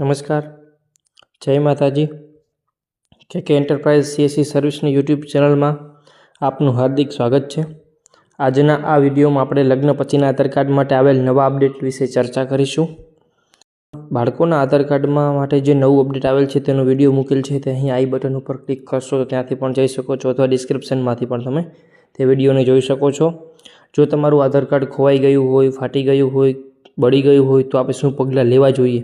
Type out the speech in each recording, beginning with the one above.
નમસ્કાર. જય માતાજી. કે કે એન્ટરપ્રાઇઝ સીએસસી સર્વિસની યુટ્યુબ ચેનલમાં આપનું હાર્દિક સ્વાગત છે. આજના આ વિડીયોમાં આપણે લગ્ન પછીના આધાર કાર્ડ માટે આવેલ નવા અપડેટ વિશે ચર્ચા કરીશું. બાળકોના આધાર કાર્ડમાં માટે જે નવું અપડેટ આવેલ છે તેનો વીડિયો મૂકેલ છે તે અહીં આઈ બટન ઉપર ક્લિક કરશો તો ત્યાંથી પણ જઈ શકો છો અથવા ડિસ્ક્રિપ્શનમાંથી પણ તમે તે વિડીયોને જોઈ શકો છો. જો તમારું આધાર કાર્ડ ખોવાઈ ગયું હોય, ફાટી ગયું હોય બળી ગયું હોય તો આપણે શું પગલાં લેવા જોઈએ?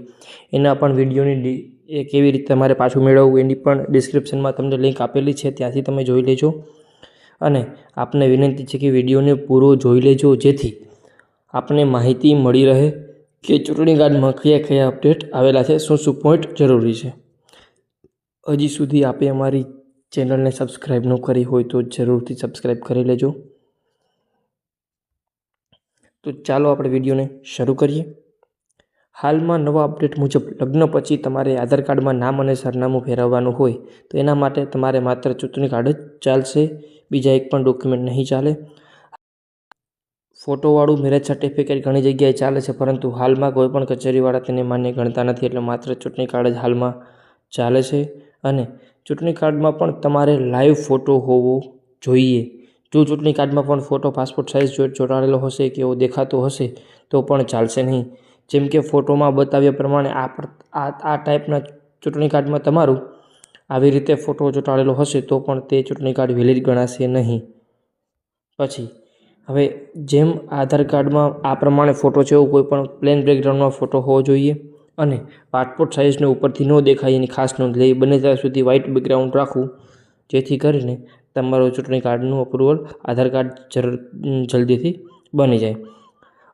એના પણ વિડીયોની એ કેવી રીતે તમારે પાછું મેળવવું એની પણ ડિસ્ક્રિપ્શનમાં તમને લિંક આપેલી છે, ત્યાંથી તમે જોઈ લેજો. અને આપને વિનંતી છે કે વિડીયોને પૂરો જોઈ લેજો, જેથી આપને માહિતી મળી રહે કે ચૂંટણી કાર્ડમાં કયા કયા અપડેટ આવેલા છે, શું શું પોઈન્ટ જરૂરી છે. હજી સુધી આપે અમારી ચેનલને સબસ્ક્રાઈબ ન કરી હોય તો જરૂરથી સબસ્ક્રાઈબ કરી લેજો. તો ચાલો આપણે વિડીયોને શરૂ કરીએ. હાલમાં નવા અપડેટ મુજબ લગ્ન પછી તમારે આધાર કાર્ડમાં નામ અને સરનામું ફેરવવાનું હોય તો એના માટે તમારે માત્ર ચૂંટણી કાર્ડ જ ચાલશે. બીજા એક પણ ડોક્યુમેન્ટ નહીં ચાલે. ફોટોવાળું મેરેજ સર્ટિફિકેટ ઘણી જગ્યાએ ચાલે છે, પરંતુ હાલમાં કોઈ પણ કચેરીવાળા તેને માન્ય ગણતા નથી એટલે માત્ર ચૂંટણી કાર્ડ જ હાલમાં ચાલે છે. અને ચૂંટણી કાર્ડમાં પણ તમારે લાઈવ ફોટો હોવો જોઈએ. જો ચૂંટણી કાર્ડમાં પણ ફોટો પાસપોર્ટ સાઇઝ ચોંટાડેલો હશે કે એવો દેખાતો હશે, તો પણ ચાલશે નહીં. જેમ કે ફોટોમાં બતાવ્યા પ્રમાણે આ આ ટાઈપના ચૂંટણી કાર્ડમાં તમારું આવી રીતે ફોટો ચોંટાડેલો હશે, તો પણ તે ચૂંટણી કાર્ડ વેલિડ ગણાશે નહીં. પછી, હવે જેમ આધાર કાર્ડમાં આ પ્રમાણે ફોટો છે, એવું કોઈ પણ પ્લેન બેકગ્રાઉન્ડમાં ફોટો હોવો જોઈએ અને પાસપોર્ટ સાઇઝને ઉપરથી ન દેખાય એની ખાસ નોંધ લઈ બને ત્યાં સુધી વ્હાઇટ બેકગ્રાઉન્ડ રાખવું, જેથી કરીને તમારું ચૂંટણી કાર્ડનું અપ્રુવલ આધાર કાર્ડ જરૂર જલ્દીથી બની જાય.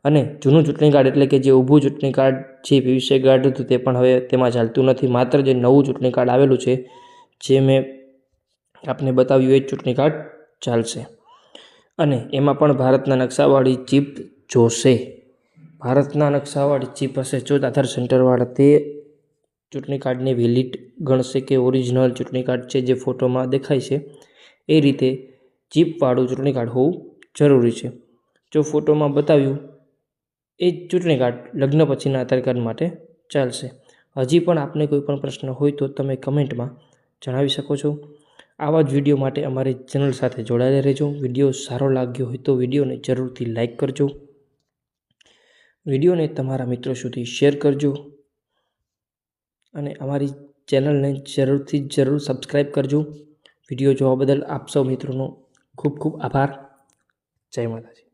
અને જૂનું ચૂંટણી કાર્ડ એટલે કે જે ઊભું ચૂંટણી કાર્ડ જે પીવીસી કાર્ડ હતું તે પણ હવે તેમાં ચાલતું નથી. માત્ર જે નવું ચૂંટણી કાર્ડ આવેલું છે, જે મેં આપને બતાવ્યું એ જ ચૂંટણી કાર્ડ ચાલશે. અને એમાં પણ ભારતના નકશાવાળી ચીપ જોશે. ભારતના નકશાવાળી ચીપ હશે જો આધાર સેન્ટરવાળા તે ચૂંટણી કાર્ડને વેલિડ ગણશે કે ઓરિજિનલ ચૂંટણી કાર્ડ છે જે ફોટોમાં દેખાય છે. એ રીતે ચીપવાળું ચૂંટણી કાર્ડ હોવું જરૂરી છે. જો ફોટોમાં બતાવ્યું, એ જ ચૂંટણી કાર્ડ લગ્ન પછીના આધાર કાર્ડ માટે ચાલશે. હજી પણ આપને કોઈ પણ પ્રશ્ન હોય તો તમે કમેન્ટમાં જણાવી શકો છો. આવા જ વીડિયો માટે અમારી ચેનલ સાથે જોડાયેલા રહેજો. વીડિયો સારો લાગ્યો હોય તો વિડીયોને જરૂરથી લાઇક કરજો. વિડીયોને તમારા મિત્રો સુધી શેર કરજો. અને અમારી ચેનલને જરૂરથી જરૂર સબસ્ક્રાઈબ કરજો. વીડિયો જોવા બદલ આપ સૌ મિત્રોનો ખૂબ ખૂબ આભાર. જય માતાજી.